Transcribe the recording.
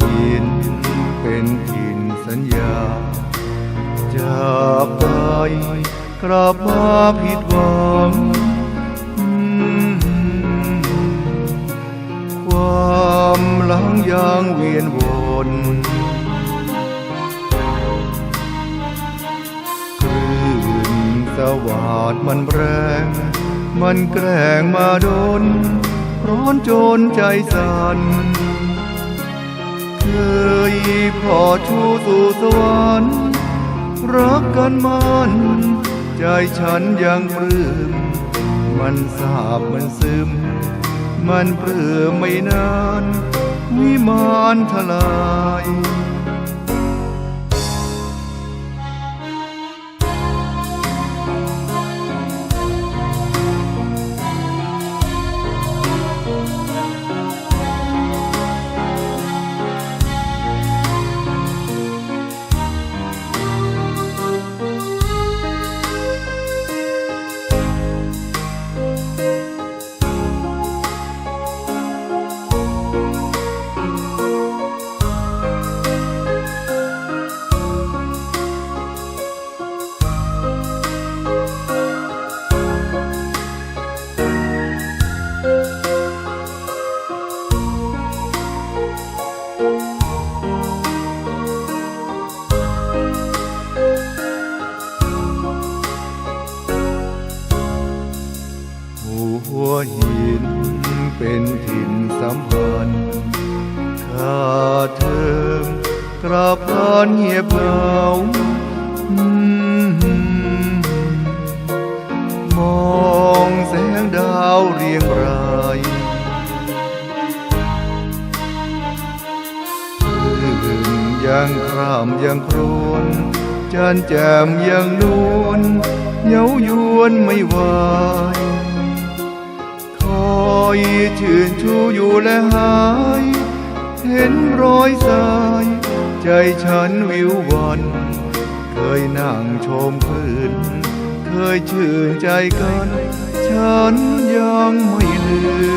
หินเป็นถิ่นสัญญาจะไปกลับมาผิดหวัง ความหลังยางเวียนวนคลื่นสวาดมันแรง มันแกร่งมาโดน ร้อนจนใจสั่น เคยพอชูสู่สวรรค์รักกันมันใจฉันยังปลื้มมันสาบมันซึม มันเปลือไม่นานวิมานทลาย หัวหินเป็นถิ่นสัมพันธ์ข้าเธอกราบพานเงียบเหงามองแสงดาวเรียงรายคืนยังครามยังครวนจันแจมยังนวลเย้ายวนไม่ไหว ยชื่นชูอยู่และหาย เห็นรอยสาย ใจฉันวิววันเคยนั่งชมพื้น เคยชื่นใจกัน ฉันยังไม่ลืม